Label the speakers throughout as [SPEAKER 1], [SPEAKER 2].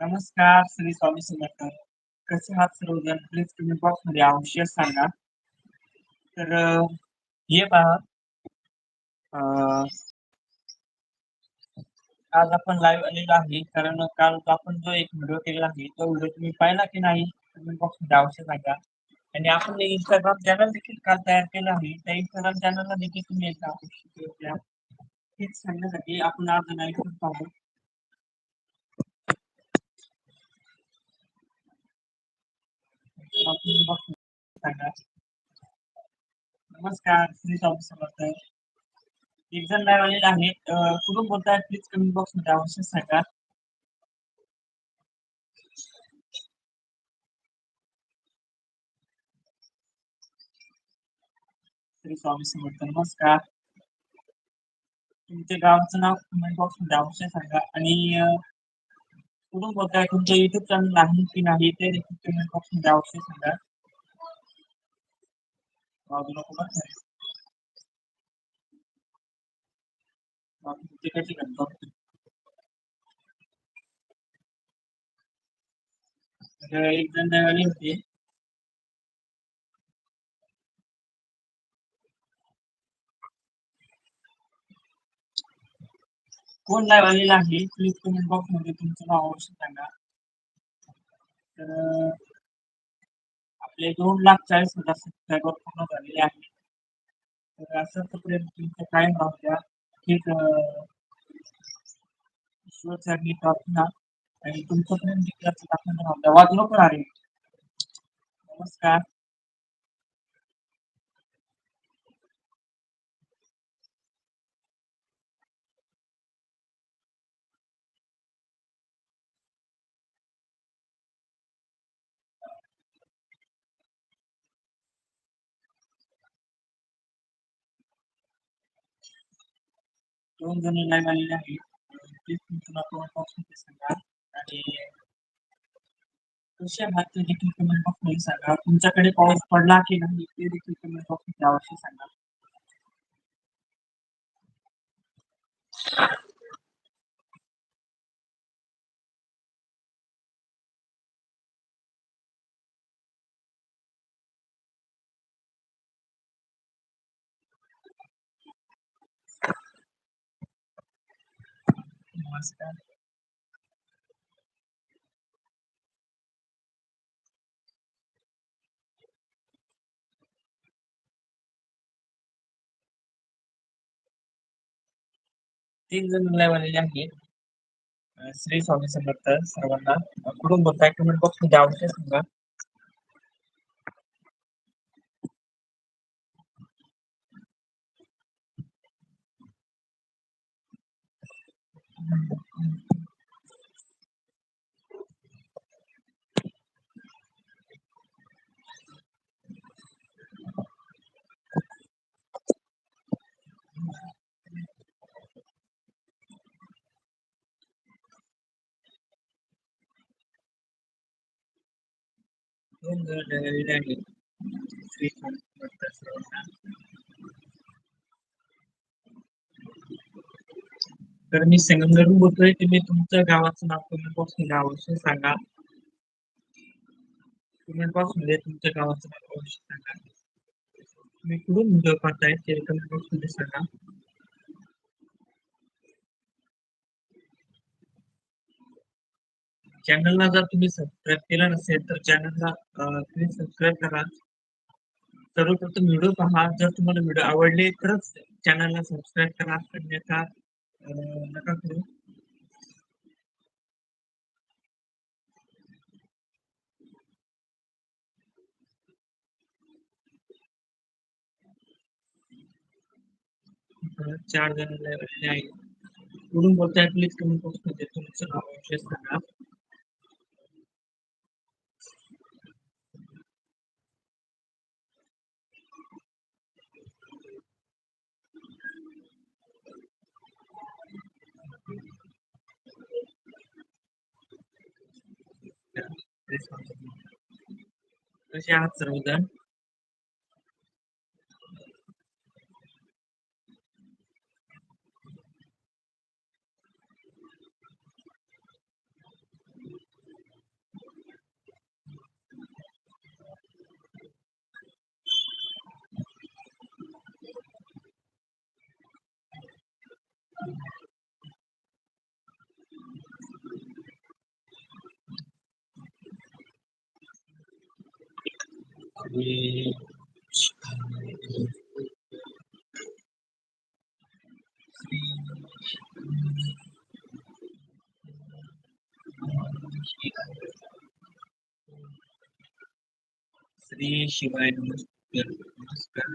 [SPEAKER 1] नमस्कार श्री स्वामी समर्थ. कसे आहात सर्वजण? प्लीज तुम्ही बॉक्समध्ये अवश्य सांगा. तर हे पहा. आज आपण लाईव्ह आलेलो आहे. कारण काल आपण जो एक व्हिडिओ केलेला आहे तो व्हिडिओ तुम्ही पाहिला की नाही तुम्ही बॉक्समध्ये अवश्य सांगा. आणि आपण इंस्टाग्राम चॅनल देखील काल तयार केलं आहे. त्या इंस्टाग्राम चॅनलला देखील तुम्ही एकदा हेच सांगण्यासाठी आपण आज लाईव्ह करत आहोत आपण बॉक्समध्ये सांगा नमस्कार श्री स्वामी समर्थ एक जण लाईव्ह आलेला आहे कुठून बोलताय प्लीज कमेंट बॉक्समध्ये अवश्य सांगा. श्री स्वामी समर्थ नमस्कार. तुमच्या गावाचं नाव कमेंट बॉक्समध्ये अवश्य सांगा. आणि कुठून बोलताय तुमचं युट्यूब चॅनल आहे की नाही ते देखील कमेंट बॉक्समध्ये अवश्य सांगा तिकडची एक जण आली होती. कोण लाईव्ह आलेला आहे. प्लीज कमेंट बॉक्समध्ये तुमचं नाव अवश्य सांगा. तर आपले दोन लाख चाळीस हजार सबस्क्रायबर पूर्ण झालेले आहेत. तर असंच प्रेम तुमचं कायम राहू द्या. ठीक अ, ईश्वरचरणी प्रार्थना आणि तुमचं प्रेम जिंकल्याचं दाखवून राहू द्या. वाजलो पण आहे. नमस्कार. दोन जण लाईव्ह आलेले आहेत प्लीज तुमचं कमेंट बॉक्समध्ये सांगा आणि कशा आहात ते देखील कमेंट बॉक्समध्ये सांगा तुमच्याकडे पाऊस पडला की नाही ते देखील कमेंट बॉक्समध्ये अवश्य सांगा नमस्कार. तीन जण लाईव्ह आलेले आहेत. श्री स्वामी समर्थ सर्वांना. अ, कुठून बोलताय कमेंट बॉक्समध्ये अवश्य सांगा. दोन जण live आलेले आहेत श्री स्वामी समर्थ सर्वांना तर मी संगमनेरून बोलतोय तुम्ही तुमच्या गावाचं नाव कमेंट बॉक्समध्ये अवश्य सांगा. कमेंट बॉक्समध्ये तुमच्या गावाचं नाव अवश्य सांगा. तुम्ही कुठून व्हिडिओ पाहताय ते कमेंट बॉक्समध्ये सांगा. चॅनलला जर तुम्ही सबस्क्राईब केलं नसेल तर चॅनलला तुम्ही सबस्क्राईब करा. सर्वप्रथम व्हिडिओ पहा. जर तुम्हाला व्हिडिओ आवडले तरच चॅनलला सबस्क्राईब करा. अन्यथा अं, नका चार जण live आलेले कुठून बोलताय प्लीज कमेंट बॉक्समध्ये तुमचं नाव विशेष सांगा. Teatro da Thank you. Shri Shri शिवाय नमस्कार नमस्कार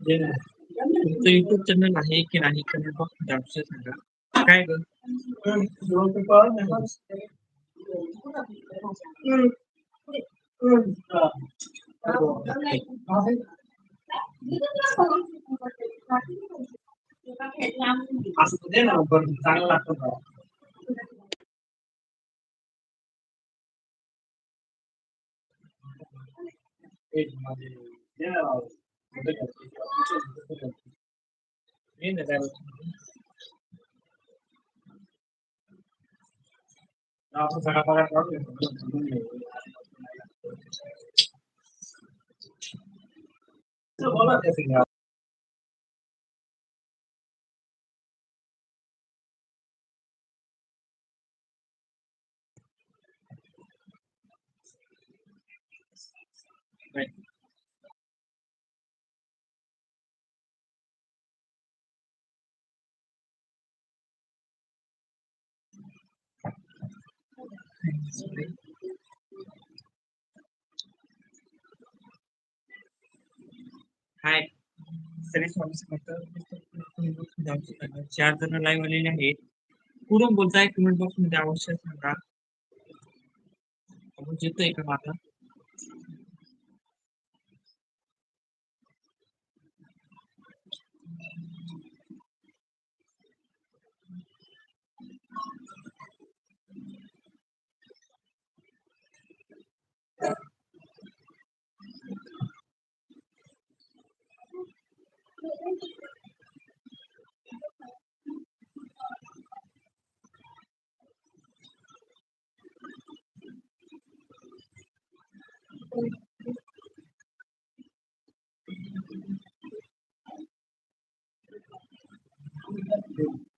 [SPEAKER 1] तुमचं युट्यूब चॅनल आहे की नाही कमेंट बॉक्स सांगा. काय ग? असं दे ना बरं एक माझे दे ना हाय सगळे स्वामी समर्थ चार जण लाईव्ह आलेले आहेत. कुठून बोलताय? कमेंट बॉक्समध्ये अवश्य सांगा. आपण जितोय का माझा? Mm-hmm.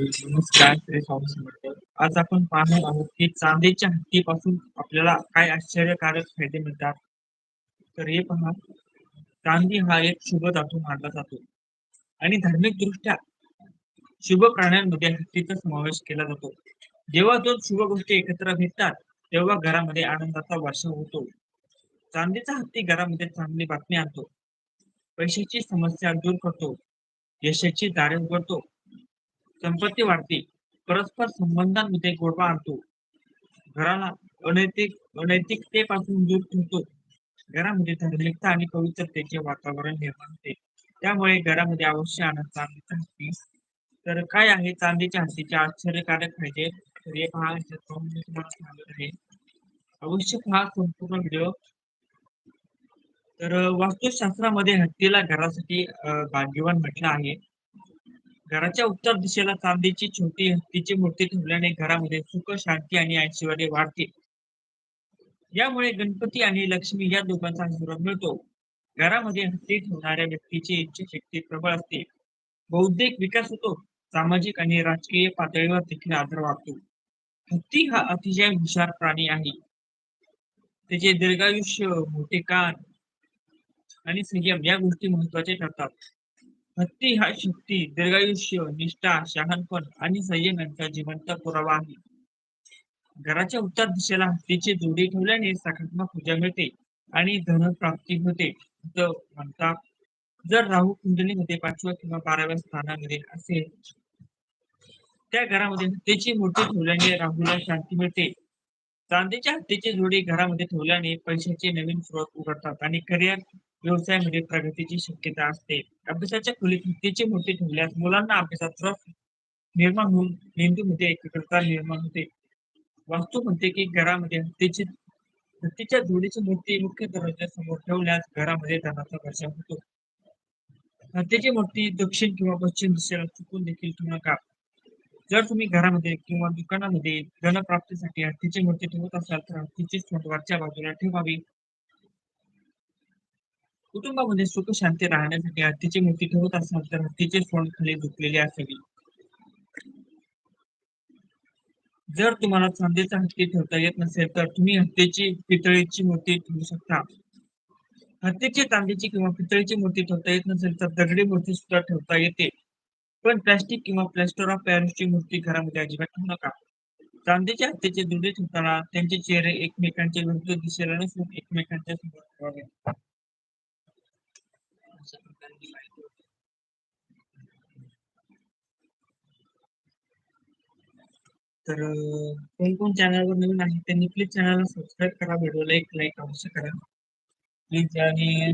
[SPEAKER 1] नमस्कार आज आपण पाहणार आहोत की चांदीच्या हत्तीपासून आपल्याला काय आश्चर्यकारक फायदे मिळतात. तर हे पहा चांदी हा एक शुभ धातू मानला जातो. आणि धार्मिक दृष्ट्या शुभ प्राण्यांमध्ये हत्तीचा समावेश केला जातो. जेव्हा दोन शुभ गोष्टी एकत्र भेटतात तेव्हा घरामध्ये आनंदाचा वर्षा होतो. चांदीचा हत्ती घरामध्ये चांगली बातमी आणतो. पैशाची समस्या दूर करतो. यशाची दारे उघडतो. संपत्ती वाढते. परस्पर संबंधांमध्ये गोडवा आणतो. घराला अनैतिक अनैतिकतेपासून दूर ठेवतो. घरामध्ये धार्मिकता आणि पवित्रतेचे वातावरण निर्माण होते. त्यामुळे घरामध्ये अवश्य आनंद चांदीचा हत्ती तर काय आहे चांदीच्या हत्तीचे आश्चर्यकारक फायदे? तर हे पहा तुम्हाला सांगत आहे. अवश्य पहा संपूर्ण व्हिडिओ. तर वास्तुशास्त्रामध्ये हत्तीला घरासाठी भाग्यवान म्हटलं आहे. घराच्या उत्तर दिशेला चांदीची छोटी हत्तीची मूर्ती ठेवल्याने घरामध्ये सुख शांती आणि ऐश्वर वाढते. यामुळे गणपती आणि लक्ष्मी या दोघांचा आशीर्वाद मिळतो. घरामध्ये हत्ती ठेवणाऱ्या व्यक्तीची इच्छाशक्ती प्रबळ असते. बौद्धिक विकास होतो. सामाजिक आणि राजकीय पातळीवर देखील आदर वाढतो. हत्ती हा अतिशय हुशार प्राणी आहे. त्याचे दीर्घायुष्य मोठे कान आणि संयम या गोष्टी महत्त्वाच्या ठरतात. हत्ती हा शक्ती दीर्घायुष्य निष्ठा शहाणपण आणि संयम यांचा जिवंत पुरावा आहे. घराच्या उत्तर दिशेला हत्तीची जोडी ठेवल्याने सकारात्मक ऊर्जा मिळते आणि धन प्राप्ती होते म्हणतात. जर राहू कुंडलीमध्ये पाचव्या किंवा बाराव्या स्थानामध्ये असेल त्या घरामध्ये हत्तीची मूर्ती ठेवल्याने राहूला शांती मिळते. चांदीच्या हत्तीची जोडी घरामध्ये ठेवल्याने पैशाचे नवीन स्रोत उघडतात आणि करिअर व्यवसायामध्ये म्हणजे प्रगतीची शक्यता असते. अभ्यासाच्या खोलीत हत्तीची मूर्ती ठेवल्यास मुलांना अभ्यासात रस निर्माण होऊन मेंदूमध्ये एकाग्रता निर्माण होते. वास्तू म्हणते की घरामध्ये हत्तेची हत्तीच्या जोडीची मूर्ती मुख्य दरवाजा समोर ठेवल्यास घरामध्ये धनाचा वर्षा होतो. हत्तीची मूर्ती दक्षिण किंवा पश्चिम दिशेला चुकून देखील ठेवू नका. जर तुम्ही घरामध्ये किंवा दुकानामध्ये धनप्राप्तीसाठी हत्तीची मूर्ती ठेवत असाल तर हत्तीची वरच्या बाजूला ठेवावी. कुटुंबामध्ये सुख शांती राहण्यासाठी हत्तीची मूर्ती ठेवत असाल तर हत्तीचे सोंड खाली झुकलेले असावी. जर तुम्हाला चांदीचा हत्ती ठेवता येत नसेल तर तुम्ही हत्तीची पितळीची मूर्ती ठेवू शकता. हत्तीची चांदीची किंवा पितळीची मूर्ती ठेवता येत नसेल तर दगडी मूर्ती सुद्धा ठेवता येते. पण प्लास्टिक किंवा प्लॅस्टर ऑफ पॅरिसची मूर्ती घरामध्ये अजिबात ठेवू नका. चांदीच्या हत्तीचे दुधे ठेवताना त्यांचे चेहरे एकमेकांच्या विरुद्ध दिशेला नसून एकमेकांच्या समोर ठेवावे. तर कोण कोण चॅनलवर नवीन आहे त्यांनी प्लीज चॅनलला सबस्क्राईब करा व्हिडिओला एक लाईक अवश्य करा. प्लीज आणि